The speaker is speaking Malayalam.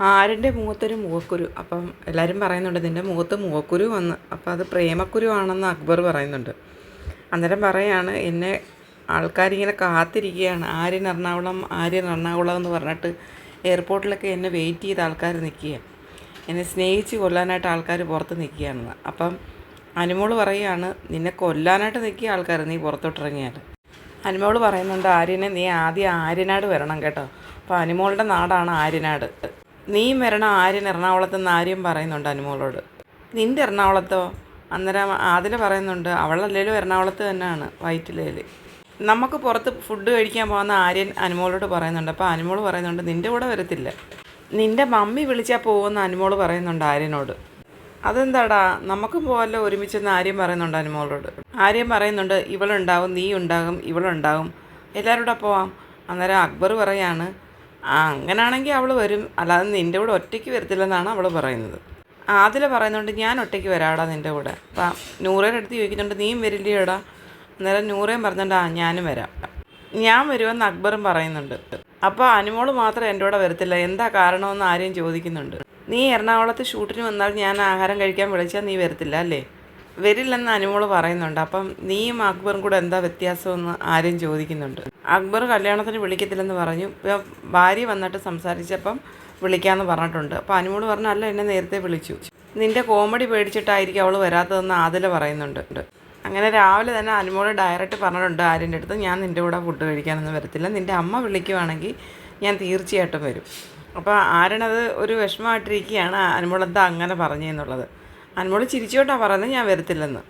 ആരിന്റെ മുഖത്തൊരു മുഖക്കുരു അപ്പം എല്ലാവരും പറയുന്നുണ്ട് നിന്റെ മുഖത്ത് മുഖക്കുരു വന്ന്. അപ്പം അത് പ്രേമക്കുരു ആണെന്ന് അക്ബർ പറയുന്നുണ്ട്. അന്നേരം പറയാണ് എന്നെ ആൾക്കാരിങ്ങനെ കാത്തിരിക്കുകയാണ്. ആര്യൻ എറണാകുളം ആര്യൻ എറണാകുളം എന്ന് പറഞ്ഞിട്ട് എയർപോർട്ടിലൊക്കെ എന്നെ വെയിറ്റ് ചെയ്ത ആൾക്കാർ നിൽക്കുക എന്നെ സ്നേഹിച്ച് കൊല്ലാനായിട്ട് ആൾക്കാർ പുറത്ത് നിൽക്കുകയാണെന്ന്. അപ്പം അനുമോൾ പറയുകയാണ് നിന്നെ കൊല്ലാനായിട്ട് നിൽക്കിയ ആൾക്കാർ നീ പുറത്തോട്ടിറങ്ങിയാൽ അനുമോൾ പറയുന്നുണ്ട് ആര്യനെ നീ ആദ്യം ആര്യനാട് വരണം കേട്ടോ. അപ്പോൾ അനുമോളുടെ നാടാണ് ആര്യനാട്. നീയും വരണം ആര്യൻ എറണാകുളത്ത് നിന്ന് ആര്യം പറയുന്നുണ്ട് അനുമോളോട്. നിന്റെ എറണാകുളത്തോ? അന്നേരം അതിൽ പറയുന്നുണ്ട് അവളല്ലേലും എറണാകുളത്ത് തന്നെയാണ് വയറ്റിലേൽ നമുക്ക് പുറത്ത് ഫുഡ് കഴിക്കാൻ പോകുന്ന ആര്യൻ അനുമോളോട് പറയുന്നുണ്ട്. അപ്പോൾ അനുമോൾ പറയുന്നുണ്ട് നിന്റെ കൂടെ വരത്തില്ല. നിന്റെ മമ്മി വിളിച്ചാൽ പോകുമെന്ന് അനുമോൾ പറയുന്നുണ്ട് ആര്യനോട്. അതെന്താടാ? നമുക്ക് പോകല്ലോ ഒരുമിച്ചെന്ന് ആര്യം പറയുന്നുണ്ട് അനുമോളോട്. ആര്യം പറയുന്നുണ്ട് ഇവളുണ്ടാവും നീ ഉണ്ടാകും ഇവളുണ്ടാകും. എല്ലാവരും കൂടെ പോവാം. അന്നേരം അക്ബർ പറയാണ് ആ അങ്ങനാണെങ്കിൽ അവൾ വരും. അല്ലാതെ നിന്റെ കൂടെ ഒറ്റയ്ക്ക് വരത്തില്ലെന്നാണ് അവൾ പറയുന്നത്. ആദില പറയുന്നുണ്ട് ഞാൻ ഒറ്റയ്ക്ക് വരാടാ നിന്റെ കൂടെ. അപ്പം നൂറേന്റെ അടുത്ത് ചോദിക്കുന്നുണ്ട് നീയും വരില്ലയോടാ? അന്നേരം നൂറേം പറഞ്ഞിട്ട് ആ ഞാനും വരാം. ഞാൻ വരുമെന്ന് അക്ബറും പറയുന്നുണ്ട്. അപ്പോൾ അനുമോൾ മാത്രം എന്റെ കൂടെ വരത്തില്ല. എന്താ കാരണമെന്ന് ആരെയും ചോദിക്കുന്നുണ്ട്. നീ എറണാകുളത്ത് ഷൂട്ടിന് വന്നാൽ ഞാൻ ആഹാരം കഴിക്കാൻ വിളിച്ചാൽ നീ വരത്തില്ല അല്ലേ? വരില്ലെന്ന് അനുമോൾ പറയുന്നുണ്ട്. അപ്പം നീയും അക്ബറും കൂടെ എന്താ വ്യത്യാസമെന്ന് ആരും ചോദിക്കുന്നുണ്ട്. അക്ബർ കല്യാണത്തിന് വിളിക്കത്തില്ലെന്ന് പറഞ്ഞു. ഭാര്യ വന്നിട്ട് സംസാരിച്ചപ്പം വിളിക്കാമെന്ന് പറഞ്ഞിട്ടുണ്ട്. അപ്പോൾ അനുമോൾ പറഞ്ഞു അല്ല എന്നെ നേരത്തെ വിളിച്ചു. നിന്റെ കോമഡി പേടിച്ചിട്ടായിരിക്കും അവൾ വരാത്തതെന്ന് ആദില പറയുന്നുണ്ട്. അങ്ങനെ രാവിലെ തന്നെ അനുമോൾ ഡയറക്റ്റ് പറഞ്ഞിട്ടുണ്ട് ആര്യന്റെ അടുത്ത് ഞാൻ നിന്റെ കൂടെ ഫുഡ് കഴിക്കാനൊന്നും വരത്തില്ല. നിന്റെ അമ്മ വിളിക്കുവാണെങ്കിൽ ഞാൻ തീർച്ചയായിട്ടും വരും. അപ്പോൾ ആരണത് ഒരു വിഷമമായിട്ടിരിക്കുകയാണ്. അനുമോൾ എന്താ അങ്ങനെ പറഞ്ഞെന്നുള്ളത് അനുമോൾ ചിരിച്ചോട്ടാണ് പറയുന്നത് ഞാൻ വരത്തില്ലെന്ന്.